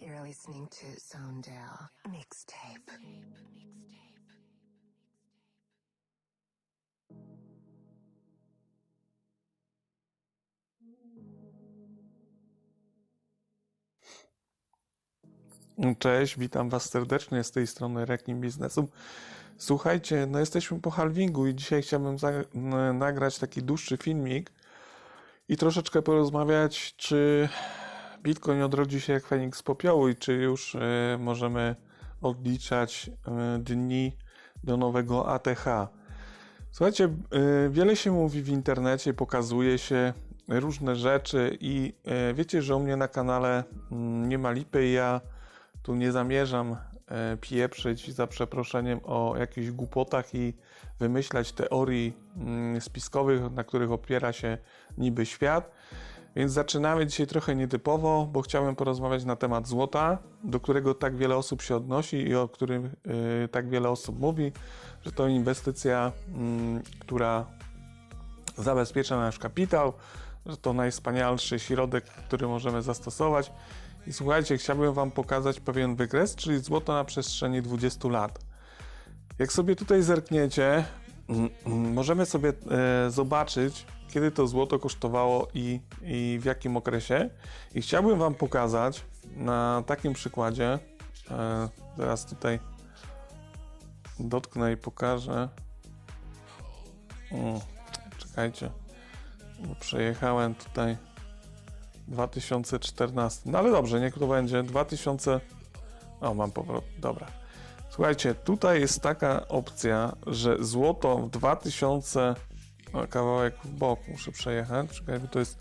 You're listening to Soundale Mixtape. Cześć, witam Was serdecznie z tej strony Rekim Biznesu. Słuchajcie, no jesteśmy po halvingu i dzisiaj chciałbym nagrać taki dłuższy filmik i troszeczkę porozmawiać, czy Bitcoin odrodzi się jak Feniks z popiołu i czy już e, możemy odliczać e, dni do nowego ATH. Słuchajcie, e, wiele się mówi w internecie, pokazuje się różne rzeczy i e, wiecie, że u mnie na kanale mm, nie ma lipy ja tu nie zamierzam e, pieprzyć za przeproszeniem o jakichś głupotach i wymyślać teorii mm, spiskowych, na których opiera się niby świat. Więc zaczynamy dzisiaj trochę nietypowo, bo chciałem porozmawiać na temat złota, do którego tak wiele osób się odnosi i o którym y, tak wiele osób mówi, że to inwestycja, mm, która zabezpiecza nasz kapitał, że to najwspanialszy środek, który możemy zastosować. I słuchajcie, chciałbym Wam pokazać pewien wykres, czyli złoto na przestrzeni 20 lat. Jak sobie tutaj zerkniecie, możemy sobie e, zobaczyć, kiedy to złoto kosztowało i, i w jakim okresie. I chciałbym Wam pokazać na takim przykładzie. E, zaraz tutaj dotknę i pokażę. Mm, czekajcie, bo przejechałem tutaj 2014. No ale dobrze, niech to będzie 2000. O, mam powrót. Dobra. Słuchajcie, tutaj jest taka opcja, że złoto w 2000. Kawałek w bok muszę przejechać. Czekaj, bo to jest.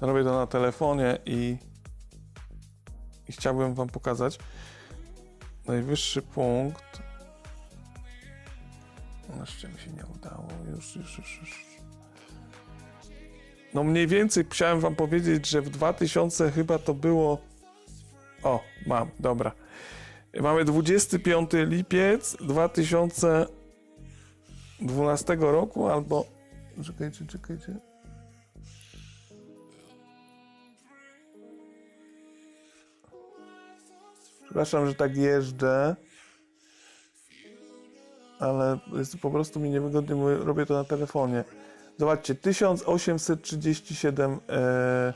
Robię to na telefonie i. I chciałbym Wam pokazać. Najwyższy punkt. Jeszcze mi się nie udało. Już, już, już, już. No mniej więcej chciałem wam powiedzieć, że w 2000 chyba to było... O, mam, dobra. Mamy 25 lipiec 2012 roku albo... Czekajcie, czekajcie. Przepraszam, że tak jeżdżę. Ale jest, po prostu mi niewygodnie, bo robię to na telefonie. Zobaczcie, 1837 e,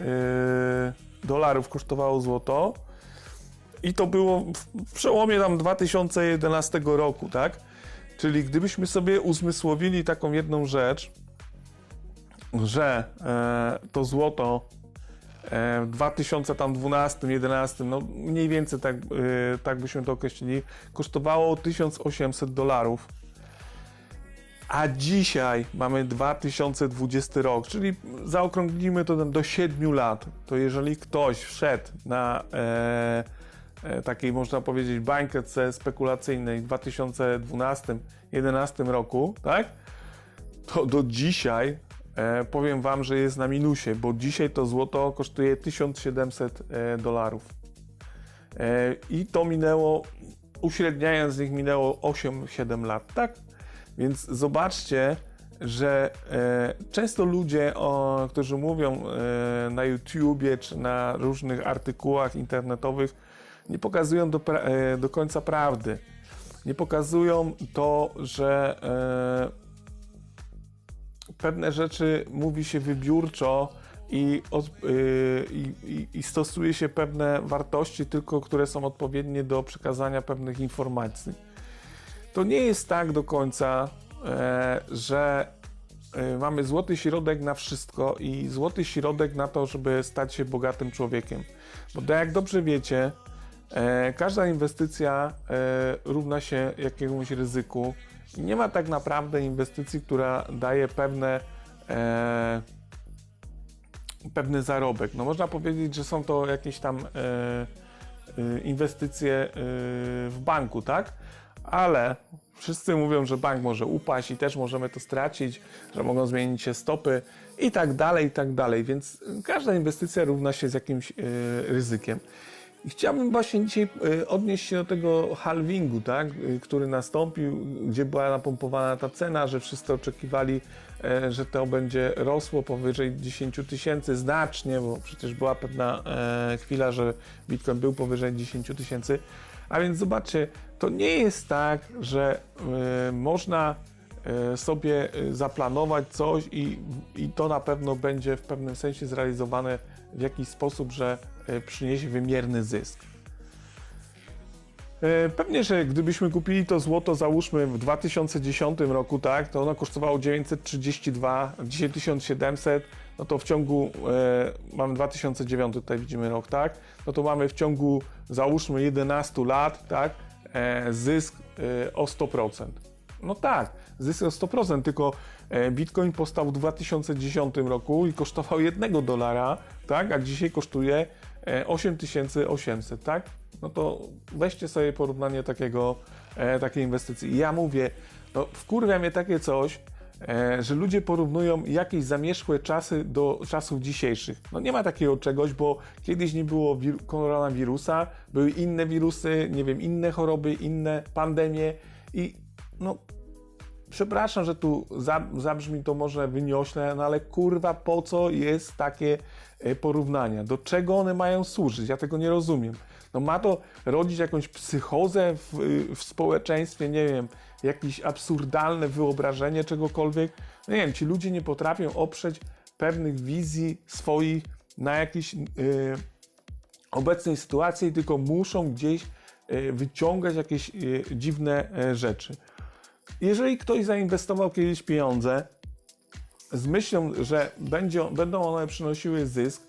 e, dolarów kosztowało złoto. I to było w, przełomie tam 2011 roku, tak? Czyli gdybyśmy sobie uzmysłowili taką jedną rzecz, że e, to złoto e, w 2012-2011, no mniej więcej tak, e, tak byśmy to określili, kosztowało 1800 dolarów a dzisiaj mamy 2020 rok, czyli zaokrąglimy to do 7 lat. To jeżeli ktoś wszedł na e, takiej, można powiedzieć, bańce spekulacyjnej w 2012-2011 roku, tak? To do dzisiaj e, powiem Wam, że jest na minusie, bo dzisiaj to złoto kosztuje 1700 e, dolarów. E, I to minęło, uśredniając z nich, minęło 8-7 lat, tak? Więc zobaczcie, że e, często ludzie, którzy mówią e, na YouTubie czy na różnych artykułach internetowych, nie pokazują do, e, do końca prawdy. Nie pokazują to, że e, pewne rzeczy mówi się wybiórczo i, od, y, i, i, stosuje się pewne wartości, tylko które są odpowiednie do przekazania pewnych informacji to nie jest tak do końca, e, że e, mamy złoty środek na wszystko i złoty środek na to, żeby stać się bogatym człowiekiem. Bo to jak dobrze wiecie, e, każda inwestycja e, równa się jakiemuś ryzyku nie ma tak naprawdę inwestycji, która daje pewne e, pewny zarobek. No można powiedzieć, że są to jakieś tam e, e, inwestycje e, w banku, tak? Ale wszyscy mówią, że bank może upaść i też możemy to stracić, że mogą zmienić się stopy i tak dalej, i tak dalej. Więc każda inwestycja równa się z jakimś e, ryzykiem. I chciałbym właśnie dzisiaj e, odnieść się do tego halvingu, tak, e, który nastąpił, gdzie była napompowana ta cena, że wszyscy oczekiwali e, że to będzie rosło powyżej 10 tysięcy znacznie, bo przecież była pewna chwila, że Bitcoin był powyżej 10 tysięcy. A więc zobaczcie, to nie jest tak, że można sobie zaplanować coś i, i to na pewno będzie w pewnym sensie zrealizowane w jakiś sposób, że e, przyniesie wymierny zysk. E, Pewnie, że gdybyśmy kupili to złoto, załóżmy w 2010 roku, tak, to ono kosztowało 932, dzisiaj 1700, no to w ciągu, e, mamy 2009, tutaj widzimy rok, tak, no to mamy w ciągu, załóżmy 11 lat, tak, e, zysk e, o 100%. No tak, zysk o 100%, tylko e, Bitcoin powstał w 2010 roku i kosztował 1 dolara, tak, a dzisiaj kosztuje 8800, tak? No to weźcie sobie porównanie takiego, e, takiej inwestycji. Ja mówię, no wkurwia mnie takie coś, e, że ludzie porównują jakieś zamierzchłe czasy do czasów dzisiejszych. No nie ma takiego czegoś, bo kiedyś nie było wir- koronawirusa, były inne wirusy, nie wiem, inne choroby, inne pandemie i no przepraszam, że tu za- zabrzmi to może wyniośle, no ale kurwa, po co jest takie e, porównania? Do czego one mają służyć? Ja tego nie rozumiem. No ma to rodzić jakąś psychozę w, y, w społeczeństwie, nie wiem, jakieś absurdalne wyobrażenie czegokolwiek. No nie wiem, ci ludzie nie potrafią oprzeć pewnych wizji swoich na jakiejś yy, obecnej sytuacji, tylko muszą gdzieś y, wyciągać jakieś y, dziwne e, rzeczy. Jeżeli ktoś zainwestował kiedyś pieniądze z myślą, że będzie, będą one przynosiły zysk,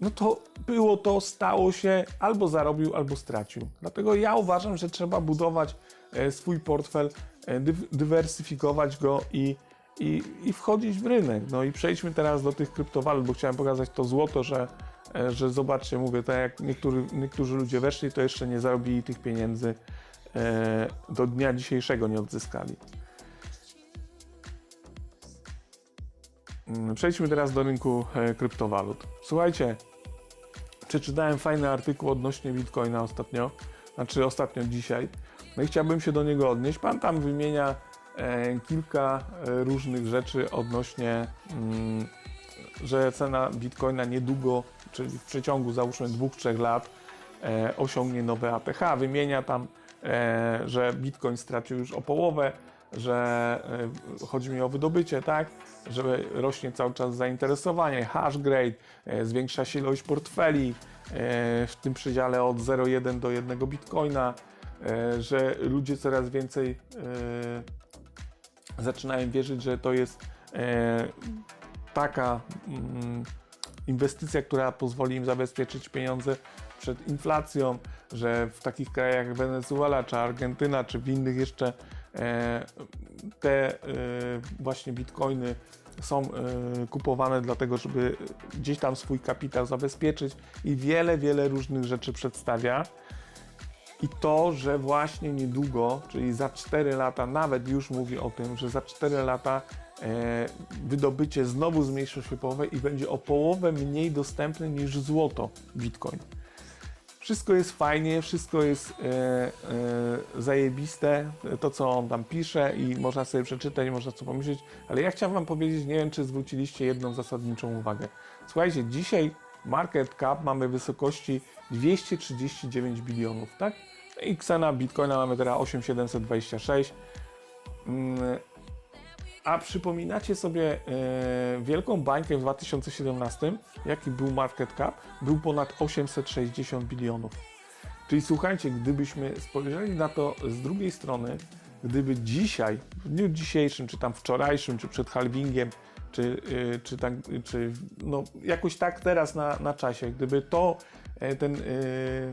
no to było to, stało się, albo zarobił, albo stracił. Dlatego ja uważam, że trzeba budować e, swój portfel, e, dyw- dywersyfikować go i, i, i wchodzić w rynek. No i przejdźmy teraz do tych kryptowalut, bo chciałem pokazać to złoto, że, e, że zobaczcie, mówię, tak jak niektóry, niektórzy ludzie weszli, to jeszcze nie zarobili tych pieniędzy do dnia dzisiejszego nie odzyskali. Mm, Przejdźmy teraz do rynku e, kryptowalut. Słuchajcie, przeczytałem fajny artykuł odnośnie Bitcoina ostatnio, znaczy ostatnio dzisiaj, no i chciałbym się do niego odnieść. Pan tam wymienia e, kilka e, różnych rzeczy odnośnie, mm, że cena Bitcoina niedługo, czyli w przeciągu załóżmy 2-3 lat e, osiągnie nowe ATH. Wymienia tam, e, że Bitcoin stracił już o połowę, że e, chodzi mi o wydobycie, tak? Że rośnie cały czas zainteresowanie, hash grade, e, zwiększa się ilość portfeli e, w tym przedziale od 0,1 do 1 bitcoina, e, że ludzie coraz więcej e, zaczynają wierzyć, że to jest e, taka mm, inwestycja, która pozwoli im zabezpieczyć pieniądze przed inflacją, że w takich krajach jak Wenezuela, czy Argentyna, czy w innych jeszcze e, te e, właśnie bitcoiny są e, kupowane dlatego, żeby gdzieś tam swój kapitał zabezpieczyć i wiele, wiele różnych rzeczy przedstawia. I to, że właśnie niedługo, czyli za 4 lata, nawet już mówi o tym, że za 4 lata wydobycie znowu zmniejszy się połowę i będzie o połowę mniej dostępne niż złoto Bitcoin. Wszystko jest fajnie, wszystko jest e, e, zajebiste, to co on tam pisze i można sobie przeczytać, można co pomyśleć, ale ja chciałem Wam powiedzieć, nie wiem czy zwróciliście jedną zasadniczą uwagę. Słuchajcie, dzisiaj market cap mamy w wysokości 239 bilionów, tak? I cena Bitcoina mamy teraz 8726. Mm, A przypominacie sobie e, wielką bańkę w 2017? Jaki był market cap? Był ponad 860 bilionów. Czyli słuchajcie, gdybyśmy spojrzeli na to z drugiej strony, gdyby dzisiaj, w dniu dzisiejszym, czy tam wczorajszym, czy przed halvingiem, czy, y, czy, tak, czy no, jakoś tak teraz na, na czasie, gdyby to e, ten y,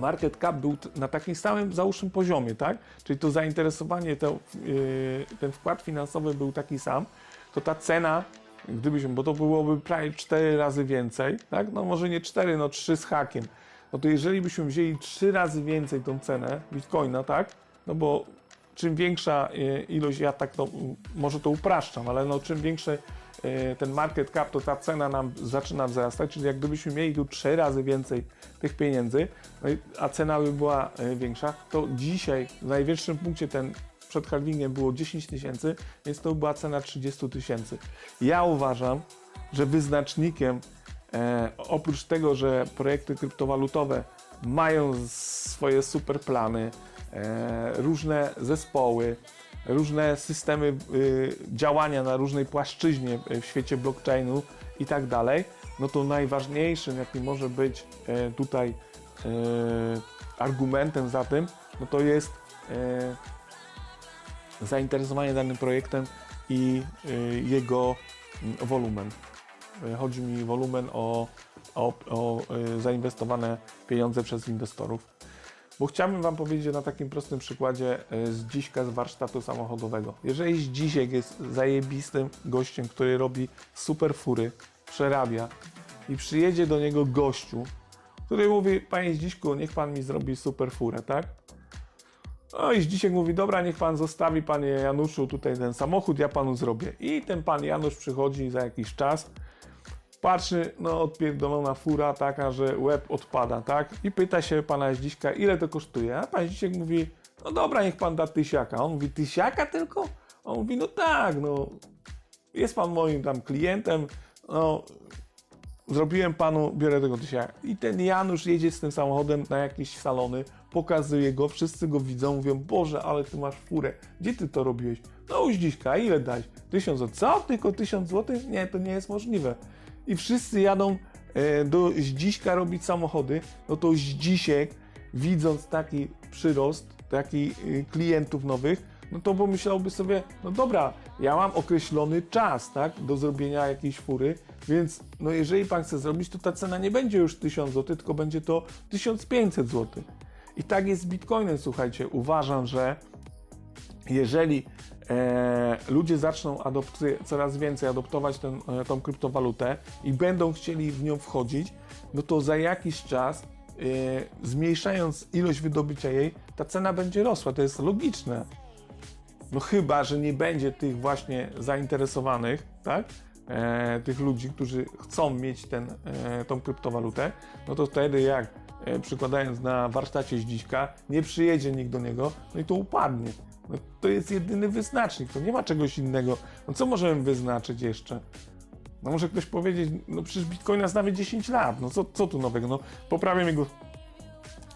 market cap był na takim samym, załóżmy, poziomie, tak? Czyli to zainteresowanie, to, yy, ten wkład finansowy był taki sam, to ta cena, gdybyśmy, bo to byłoby prawie 4 razy więcej, tak? No może nie 4, no 3 z hakiem. No to jeżeli byśmy wzięli 3 razy więcej tą cenę Bitcoina, tak? No bo czym większa yy, ilość, ja tak to, może to upraszczam, ale no czym większy yy, ten market cap, to ta cena nam zaczyna wzrastać, czyli jak gdybyśmy mieli tu 3 razy więcej tych pieniędzy, no a cena by była e, większa, to dzisiaj w najwyższym punkcie ten przed halvingiem było 10 tysięcy, więc to była cena 30 tysięcy. Ja uważam, że wyznacznikiem e, oprócz tego, że projekty kryptowalutowe mają swoje super plany, e, różne zespoły, różne systemy y, działania na różnej płaszczyźnie y, w świecie blockchainu i tak dalej, no to najważniejszym, jaki może być e, tutaj argumentem za tym, no to jest zainteresowanie danym projektem i jego mm, wolumen. Chodzi mi wolumen o, o, o zainwestowane pieniądze przez inwestorów. Bo chciałbym Wam powiedzieć na takim prostym przykładzie e, z dziśka z warsztatu samochodowego. Jeżeli dzisiek jest zajebistym gościem, który robi super fury, przerabia i przyjedzie do niego gościu, który mówi, panie Zdziśku, niech pan mi zrobi super furę, tak? No i Zdzisiek mówi, dobra, niech pan zostawi, panie Januszu, tutaj ten samochód, ja panu zrobię. I ten pan Janusz przychodzi za jakiś czas, patrzy, no odpierdolona fura taka, że łeb odpada, tak? I pyta się pana Zdziśka, ile to kosztuje? A pan Zdzisiek mówi, no dobra, niech pan da tysiaka. On mówi, tysiaka tylko? On mówi, no tak, no jest pan moim tam klientem, no zrobiłem panu, biorę tego tysiaka. I ten Janusz jedzie z tym samochodem na jakieś salony, pokazuje go, wszyscy go widzą, mówią, Boże, ale ty masz furę. Gdzie ty to robiłeś? No u Zdziśka, ile dać? Tysiąc. Co? Tylko tysiąc złotych? Nie, to nie jest możliwe. I wszyscy jadą e, do Zdziśka robić samochody, no to Zdzisiek, widząc taki przyrost, taki y, klientów nowych, no to pomyślałby sobie, no dobra, ja mam określony czas, tak, do zrobienia jakiejś fury, więc no jeżeli pan chce zrobić, to ta cena nie będzie już 1000 zł, tylko będzie to 1500 zł. I tak jest z Bitcoinem, słuchajcie, uważam, że jeżeli e, ludzie zaczną coraz więcej adoptować ten, e, kryptowalutę i będą chcieli w nią wchodzić, no to za jakiś czas, e, zmniejszając ilość wydobycia jej, ta cena będzie rosła. To jest logiczne. No chyba, że nie będzie tych właśnie zainteresowanych, tak? E, tych ludzi, którzy chcą mieć ten, e, kryptowalutę, no to wtedy jak e, przykładając na warsztacie Zdziśka, nie przyjedzie nikt do niego, no i to upadnie. No, to jest jedyny wyznacznik, to nie ma czegoś innego. No co możemy wyznaczyć jeszcze? No może ktoś powiedzieć, no przecież Bitcoina znamy 10 lat, no co, co tu nowego? No poprawiam jego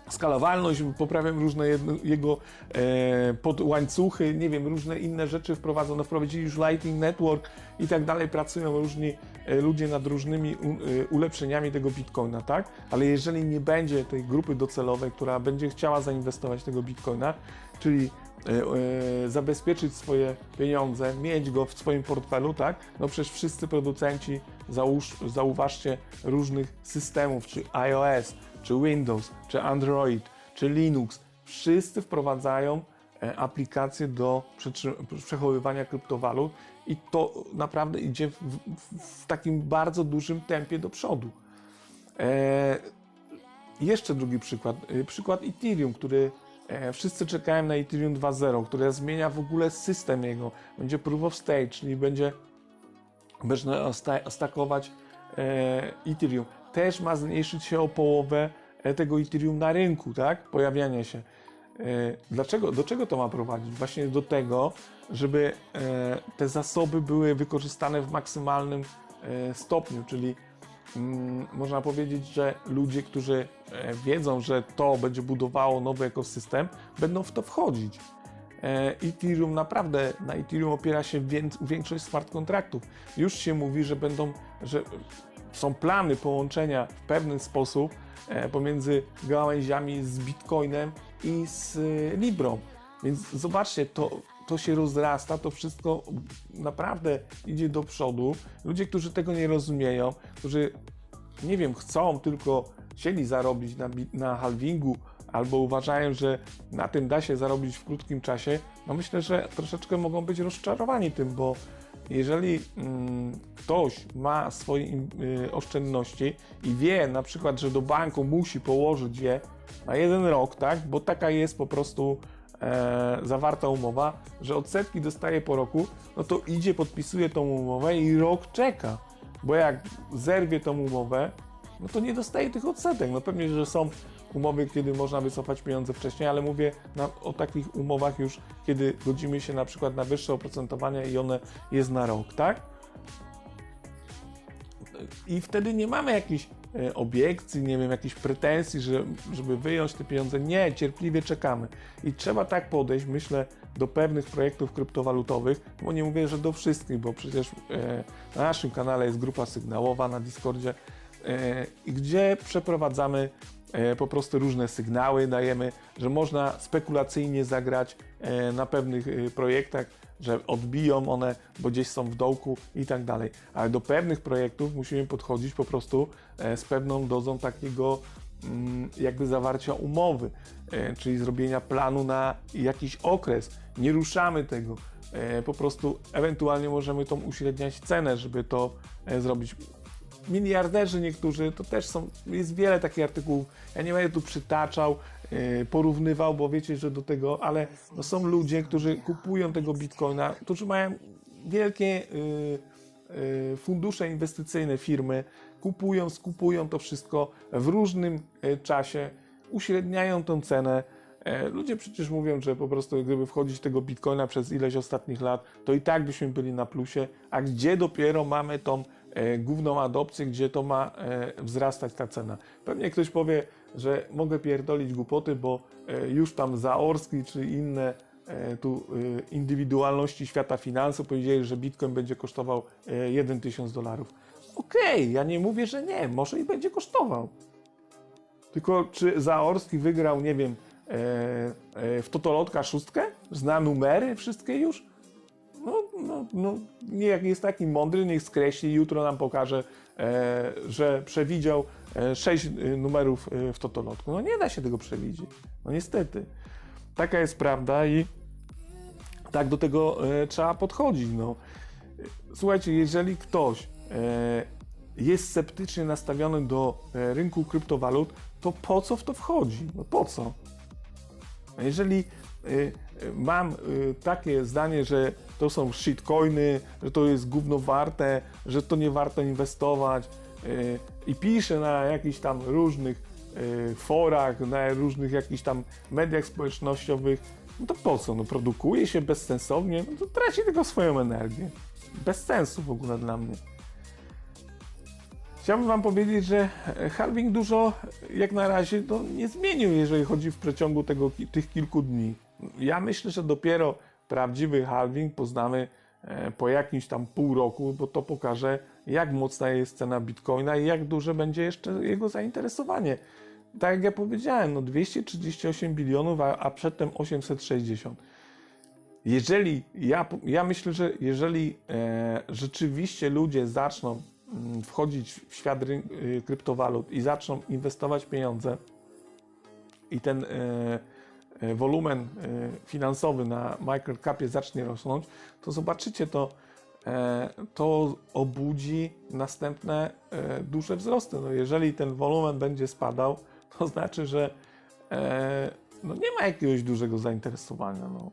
skalowalność, poprawiam różne jego e, podłańcuchy, nie wiem, różne inne rzeczy wprowadzono, wprowadzili już Lightning Network i tak dalej, pracują różni e, ludzie nad różnymi u, e, ulepszeniami tego Bitcoina, tak? Ale jeżeli nie będzie tej grupy docelowej, która będzie chciała zainwestować tego Bitcoina, czyli zabezpieczyć swoje pieniądze, mieć go w swoim portfelu, tak? No przecież wszyscy producenci, załóż, zauważcie, różnych systemów, czy iOS, czy Windows, czy Android, czy Linux, wszyscy wprowadzają e, aplikacje do przechowywania kryptowalut i to naprawdę idzie w, w, w takim bardzo dużym tempie do przodu. E, jeszcze drugi przykład, przykład Ethereum, który e, wszyscy czekają na Ethereum 2.0, które zmienia w ogóle system jego. Będzie proof of stake, czyli będzie można stakować e, Ethereum. Też ma zmniejszyć się o połowę e, tego Ethereum na rynku, tak? Pojawiania się. E, Dlaczego, do czego to ma prowadzić? Właśnie do tego, żeby e, te zasoby były wykorzystane w maksymalnym e, stopniu, czyli można powiedzieć, że ludzie, którzy e, wiedzą, że to będzie budowało nowy ekosystem, będą w to wchodzić. E, Ethereum naprawdę, na Ethereum opiera się wię- większość smart kontraktów. Już się mówi, że będą, że są plany połączenia w pewien sposób e, pomiędzy gałęziami z Bitcoinem i z Librą. Więc zobaczcie, to, to się rozrasta, to wszystko naprawdę idzie do przodu. Ludzie, którzy tego nie rozumieją, którzy nie wiem, chcą tylko chcieli zarobić na, na halvingu, albo uważają, że na tym da się zarobić w krótkim czasie, no myślę, że troszeczkę mogą być rozczarowani tym, bo jeżeli mm, ktoś ma swoje y, oszczędności i wie na przykład, że do banku musi położyć je na jeden rok, tak, bo taka jest po prostu e, zawarta umowa, że odsetki dostaje po roku, no to idzie, podpisuje tą umowę i rok czeka. Bo jak zerwie tą umowę, no to nie dostaje tych odsetek. No pewnie, że są umowy, kiedy można wycofać pieniądze wcześniej, ale mówię na, o takich umowach już, kiedy godzimy się na przykład na wyższe oprocentowania i one jest na rok, tak? I wtedy nie mamy jakichś obiekcji, nie wiem, jakichś pretensji, że, żeby wyjąć te pieniądze. Nie, cierpliwie czekamy. I trzeba tak podejść, myślę, do pewnych projektów kryptowalutowych, bo nie mówię, że do wszystkich, bo przecież e, na naszym kanale jest grupa sygnałowa na Discordzie, e, gdzie przeprowadzamy e, po prostu różne sygnały, dajemy, że można spekulacyjnie zagrać e, na pewnych e, projektach, że odbiją one, bo gdzieś są w dołku i tak dalej. Ale do pewnych projektów musimy podchodzić po prostu e, z pewną dozą takiego mm, jakby zawarcia umowy, e, czyli zrobienia planu na jakiś okres. Nie ruszamy tego. E, Po prostu ewentualnie możemy tą uśredniać cenę, żeby to e, zrobić miliarderzy niektórzy, to też są, jest wiele takich artykułów, ja nie będę tu przytaczał, yy, porównywał, bo wiecie, że do tego, ale no są ludzie, którzy kupują tego bitcoina, którzy mają wielkie yy, yy, fundusze inwestycyjne, firmy, kupują, skupują to wszystko w różnym czasie, uśredniają tą cenę, E, Ludzie przecież mówią, że po prostu gdyby wchodzić tego bitcoina przez ileś ostatnich lat, to i tak byśmy byli na plusie, a gdzie dopiero mamy tą główną adopcję, gdzie to ma e, wzrastać ta cena. Pewnie ktoś powie, że mogę pierdolić głupoty, bo e, już tam Zaorski czy inne e, tu e, indywidualności świata finansów powiedzieli, że bitcoin będzie kosztował e, 1 tysiąc dolarów. Okej, ja nie mówię, że nie, może i będzie kosztował. Tylko czy Zaorski wygrał, nie wiem, e, e, w Totolotka szóstkę? Zna numery wszystkie już? No, no, no, jak jest taki mądry, niech skreśli, jutro nam pokaże, e, że przewidział e, e, numerów e, w Totolotku. No nie da się tego przewidzieć. No niestety. Taka jest prawda i tak do tego e, trzeba podchodzić. No. Słuchajcie, jeżeli ktoś e, jest sceptycznie nastawiony do rynku kryptowalut, to po co w to wchodzi? No po co? Jeżeli mam takie zdanie, że to są shitcoiny, że to jest gówno warte, że to nie warto inwestować y, i piszę na jakichś tam różnych y, forach, na różnych jakichś tam mediach społecznościowych, no to po co? No produkuje się bezsensownie, no to traci tylko swoją energię. Bez sensu w ogóle dla mnie. Chciałbym Wam powiedzieć, że halving dużo jak na razie to nie zmienił, jeżeli chodzi w przeciągu tego, tych kilku dni. Ja myślę, że dopiero prawdziwy halving poznamy e, po jakimś tam pół roku, bo to pokaże, jak mocna jest cena bitcoina i jak duże będzie jeszcze jego zainteresowanie. Tak jak ja powiedziałem, no 238 bilionów, a, a przedtem 860. Jeżeli ja, ja myślę, że jeżeli e, rzeczywiście ludzie zaczną mm, wchodzić w świat y, kryptowalut i zaczną inwestować pieniądze i ten e, e, wolumen e, finansowy na microcapie zacznie rosnąć, to zobaczycie to, e, to obudzi następne e, duże wzrosty. No jeżeli ten wolumen będzie spadał, to znaczy, że e, no nie ma jakiegoś dużego zainteresowania. No.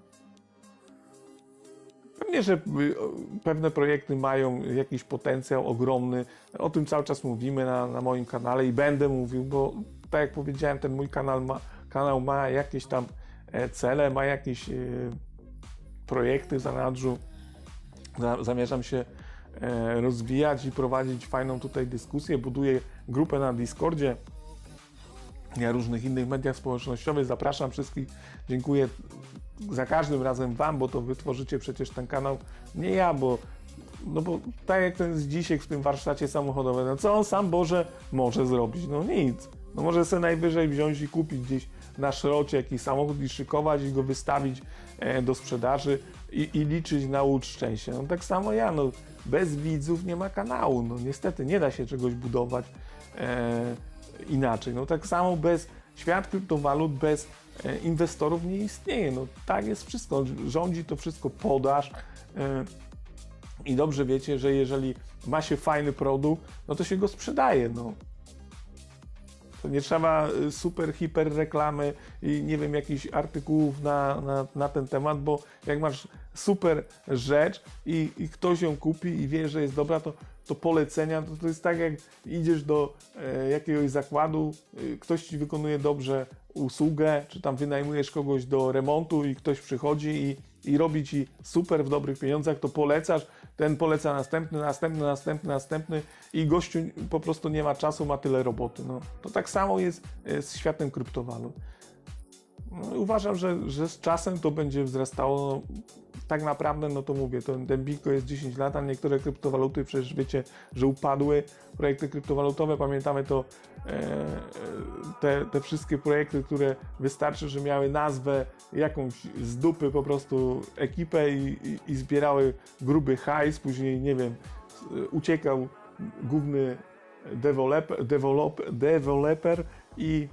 Pewnie, że pewne projekty mają jakiś potencjał ogromny. O tym cały czas mówimy na, na moim kanale i będę mówił, bo tak jak powiedziałem, ten mój kanał ma, kanał ma jakieś tam e, cele, ma jakieś e, projekty w zanadrzu. Za- Zamierzam się e, rozwijać i prowadzić fajną tutaj dyskusję. Buduję grupę na Discordzie, na różnych innych mediach społecznościowych. Zapraszam wszystkich. Dziękuję za każdym razem Wam, bo to Wy tworzycie przecież ten kanał. Nie ja, bo no bo tak jak ten z dzisiaj w tym warsztacie samochodowym, no co on sam Boże może zrobić? No nic. No może sobie najwyżej wziąć i kupić gdzieś na szrocie jakiś samochód i szykować i go wystawić e, do sprzedaży i, i liczyć na łód szczęścia. No tak samo ja, no bez widzów nie ma kanału. No niestety nie da się czegoś budować e, inaczej. No tak samo bez świat kryptowalut, bez e, inwestorów nie istnieje. No tak jest wszystko. Rządzi to wszystko podaż. E, i dobrze wiecie, że jeżeli ma się fajny produkt, no to się go sprzedaje. No. Nie trzeba y, super, hiper reklamy i nie wiem, jakichś artykułów na, na, na ten temat, bo jak masz super rzecz i, i ktoś ją kupi i wie, że jest dobra, to, to polecenia, to, to jest tak jak idziesz do e, jakiegoś zakładu, y, ktoś ci wykonuje dobrze usługę, czy tam wynajmujesz kogoś do remontu i ktoś przychodzi i, i robi ci super w dobrych pieniądzach, to polecasz, ten poleca następny, następny, następny, następny i gościu po prostu nie ma czasu, ma tyle roboty. No, to tak samo jest e, z światem kryptowalut. No, uważam, że, że z czasem to będzie wzrastało. No, tak naprawdę, no to mówię, ten Bitcoin jest 10 lat, a niektóre kryptowaluty przecież wiecie, że upadły. Projekty kryptowalutowe, pamiętamy to, e, e, te, te wszystkie projekty, które wystarczy, że miały nazwę jakąś z dupy po prostu ekipę i, i, i zbierały gruby hajs, później, nie wiem, uciekał główny developer, develop, developer i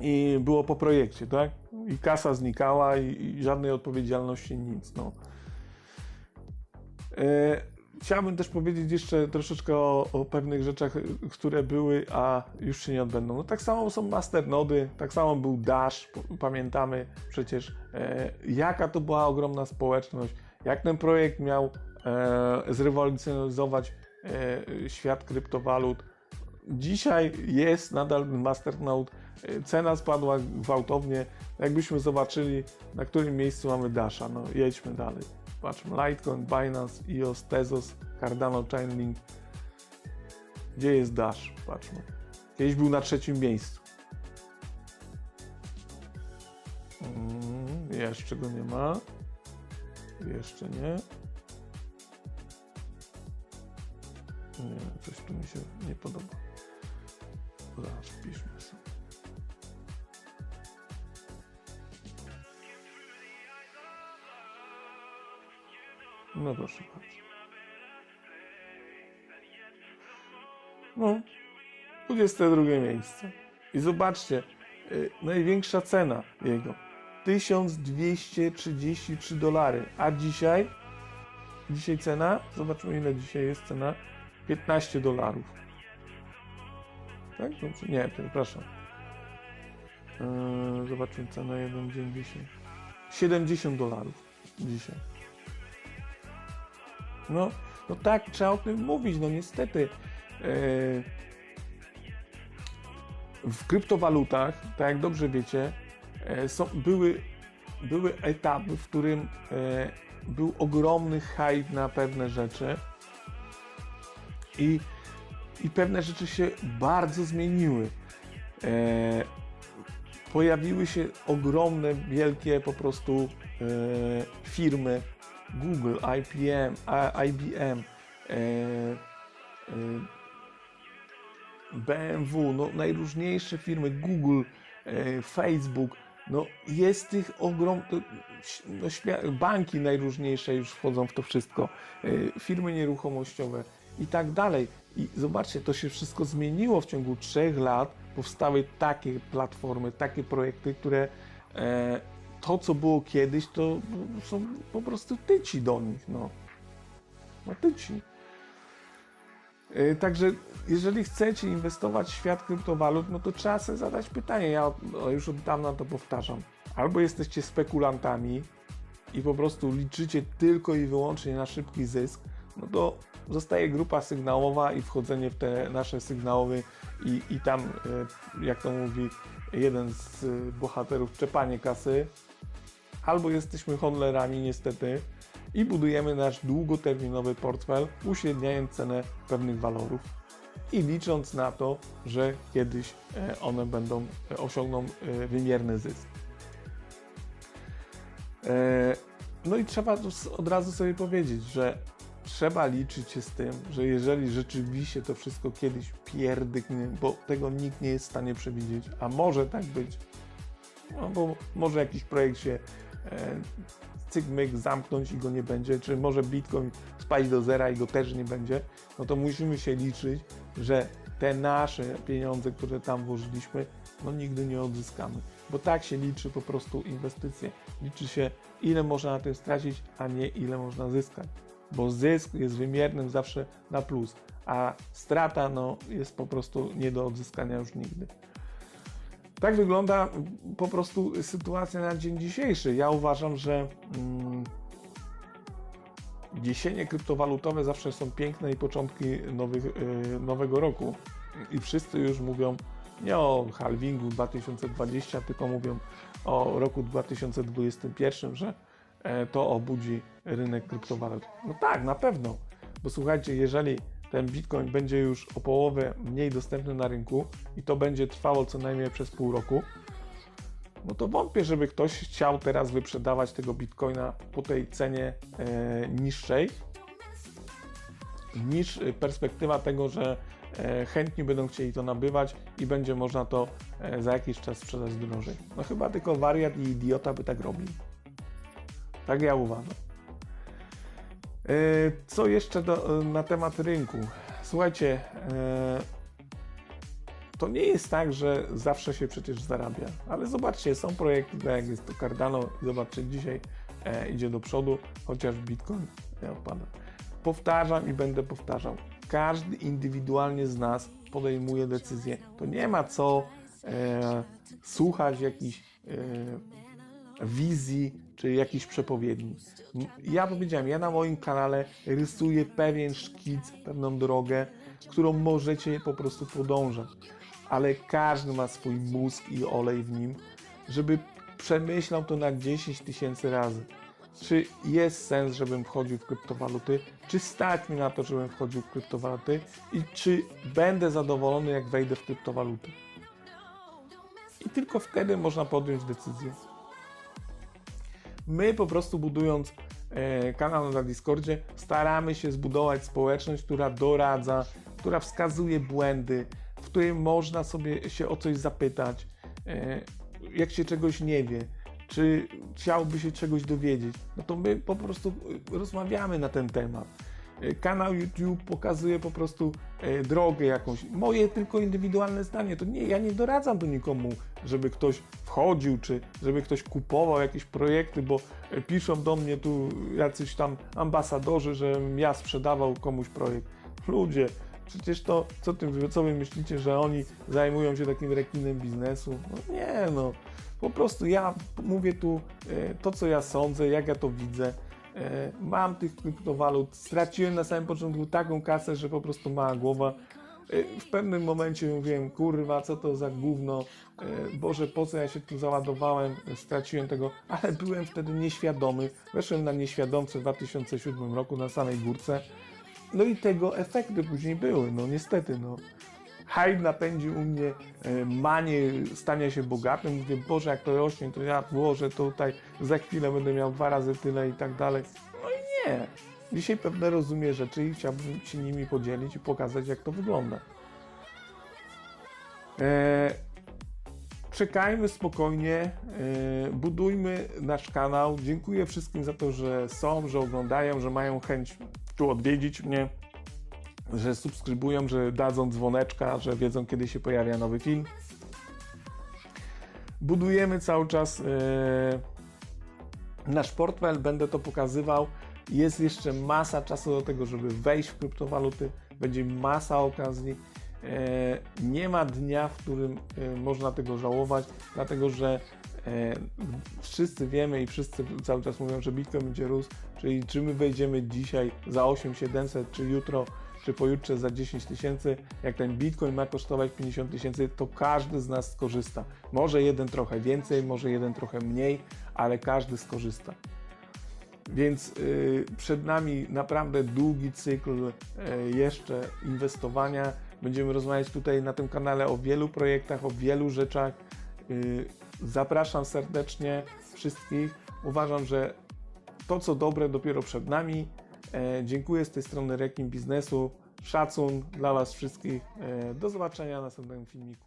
i było po projekcie, tak? I kasa znikała i, i żadnej odpowiedzialności, nic, no. E, chciałbym też powiedzieć jeszcze troszeczkę o, o pewnych rzeczach, które były, a już się nie odbędą. No tak samo są masternody, tak samo był Dash, pamiętamy przecież e, jaka to była ogromna społeczność, jak ten projekt miał e, zrewolucjonizować e, świat kryptowalut. Dzisiaj jest nadal Masternode, cena spadła gwałtownie. Jakbyśmy zobaczyli, na którym miejscu mamy Dasha. No, jedźmy dalej. Patrzmy, Litecoin, Binance, EOS, Tezos, Cardano, Chainlink. Gdzie jest Dash? Patrzmy. Kiedyś był na trzecim miejscu. Mm, jeszcze go nie ma. Jeszcze nie. Nie, coś tu mi się nie podoba. Zaraz No proszę bardzo. No, 22 miejsce. I zobaczcie, y, największa cena jego 1233 dolary, a dzisiaj dzisiaj cena, zobaczmy ile dzisiaj jest cena 15 dolarów. Tak? Dobrze? Nie, przepraszam. Yy, zobaczmy cenę jeden dzień dzisiaj. 70 dolarów dzisiaj. No, no tak, trzeba o tym mówić, no niestety. Yy, w kryptowalutach, tak jak dobrze wiecie, e, są, były, były etapy, w którym e, był ogromny hype na pewne rzeczy i, i pewne rzeczy się bardzo zmieniły. E, pojawiły się ogromne, wielkie po prostu e, firmy Google, IBM, IBM e, e, BMW, no najróżniejsze firmy, Google, e, Facebook, no jest tych ogrom, no, banki najróżniejsze już wchodzą w to wszystko, firmy nieruchomościowe i tak dalej. I zobaczcie, to się wszystko zmieniło w ciągu trzech lat. Powstały takie platformy, takie projekty, które to, co było kiedyś, to są po prostu tyci do nich, no. No tyci. E, Także jeżeli chcecie inwestować w świat kryptowalut, no to trzeba sobie zadać pytanie. Ja już od dawna to powtarzam. Albo jesteście spekulantami i po prostu liczycie tylko i wyłącznie na szybki zysk, no to zostaje grupa sygnałowa i wchodzenie w te nasze sygnały i, i tam, e, jak to mówi jeden z e, bohaterów, czepanie kasy. Albo jesteśmy hodlerami niestety i budujemy nasz długoterminowy portfel, uśredniając cenę pewnych walorów i licząc na to, że kiedyś e, one będą, e, osiągną e, wymierny zysk. No i trzeba od razu sobie powiedzieć, że trzeba liczyć się z tym, że jeżeli rzeczywiście to wszystko kiedyś pierdyknie, bo tego nikt nie jest w stanie przewidzieć, a może tak być, no bo może jakiś projekt się e, cyk-myk zamknąć i go nie będzie, czy może Bitcoin spaść do zera i go też nie będzie, no to musimy się liczyć, że te nasze pieniądze, które tam włożyliśmy, no nigdy nie odzyskamy. Bo tak się liczy po prostu inwestycje. Liczy się ile można na tym stracić, a nie ile można zyskać. Bo zysk jest wymiernym zawsze na plus, a strata no, jest po prostu nie do odzyskania już nigdy. Tak wygląda po prostu sytuacja na dzień dzisiejszy. Ja uważam, że mm, kryptowalutowe zawsze są piękne i początki nowych, y, nowego roku. I wszyscy już mówią nie o halvingu 2020, tylko mówią o roku 2021, że e, to obudzi rynek kryptowalut. No tak, na pewno. Bo słuchajcie, jeżeli ten bitcoin będzie już o połowę mniej dostępny na rynku i to będzie trwało co najmniej przez pół roku, no to wątpię, żeby ktoś chciał teraz wyprzedawać tego bitcoina po tej cenie e, niższej, niż e, perspektywa tego, że e, chętni będą chcieli to nabywać i będzie można to e, za jakiś czas sprzedać drożej. No chyba tylko wariat i idiota by tak robił. Tak ja uważam. E, Co jeszcze do, na temat rynku? Słuchajcie, e, to nie jest tak, że zawsze się przecież zarabia, ale zobaczcie, są projekty, tak jak jest to Cardano, zobaczcie, dzisiaj e, idzie do przodu, chociaż Bitcoin e, opada. Powtarzam i będę powtarzał, każdy indywidualnie z nas podejmuje decyzję. To nie ma co e, słuchać jakichś e, wizji czy jakichś przepowiedni. Ja powiedziałem, ja na moim kanale rysuję pewien szkic, pewną drogę, którą możecie po prostu podążać. Ale każdy ma swój mózg i olej w nim, żeby przemyślał to na 10 tysięcy razy. Czy jest sens, żebym wchodził w kryptowaluty? Czy stać mi na to, żebym wchodził w kryptowaluty? I czy będę zadowolony, jak wejdę w kryptowaluty? I tylko wtedy można podjąć decyzję. My po prostu budując e, kanał na Discordzie, staramy się zbudować społeczność, która doradza, która wskazuje błędy, w której można sobie się o coś zapytać, e, jak się czegoś nie wie, czy chciałby się czegoś dowiedzieć, no to my po prostu e, rozmawiamy na ten temat. Kanał YouTube pokazuje po prostu drogę jakąś. Moje tylko indywidualne zdanie. To nie, ja nie doradzam do nikomu, żeby ktoś wchodził, czy żeby ktoś kupował jakieś projekty, bo e, piszą do mnie tu jacyś tam ambasadorzy, że ja sprzedawał komuś projekt. Ludzie, przecież to, co, ty, co wy myślicie, że oni zajmują się takim rekinem biznesu? No nie, no. Po prostu ja mówię tu e, to, co ja sądzę, jak ja to widzę. E, Mam tych kryptowalut, straciłem na samym początku taką kasę, że po prostu mała głowa. E, W pewnym momencie mówiłem, kurwa, co to za gówno, E, Boże, po co ja się tu załadowałem, straciłem tego, ale byłem wtedy nieświadomy. Weszłem na nieświadomce w 2007 roku na samej górce. No i tego efekty później były, no niestety, no. Hype napędził u mnie e, manię stania się bogatym. Mówię, Boże, jak to rośnie, to ja włożę tutaj, za chwilę będę miał dwa razy tyle i tak dalej. No i nie. Dzisiaj pewne rozumiem rzeczy i chciałbym się nimi podzielić i pokazać, jak to wygląda. E, czekajmy spokojnie, e, budujmy nasz kanał. Dziękuję wszystkim za to, że są, że oglądają, że mają chęć tu odwiedzić mnie, że subskrybują, że dadzą dzwoneczka, że wiedzą, kiedy się pojawia nowy film. Budujemy cały czas e, nasz portfel, będę to pokazywał. Jest jeszcze masa czasu do tego, żeby wejść w kryptowaluty. Będzie masa okazji. E, Nie ma dnia, w którym e, można tego żałować, dlatego że e, wszyscy wiemy i wszyscy cały czas mówią, że Bitcoin będzie rósł, czyli czy my wejdziemy dzisiaj za 8700, czy jutro, czy pojutrze za 10 tysięcy, jak ten Bitcoin ma kosztować 50 tysięcy, to każdy z nas skorzysta. Może jeden trochę więcej, może jeden trochę mniej, ale każdy skorzysta. Więc y, przed nami naprawdę długi cykl y, jeszcze inwestowania. Będziemy rozmawiać tutaj na tym kanale o wielu projektach, o wielu rzeczach. Y, zapraszam serdecznie wszystkich. Uważam, że to, co dobre, dopiero przed nami. E, dziękuję z tej strony Rekin Biznesu. Szacun dla Was wszystkich. E, do zobaczenia w następnym filmiku.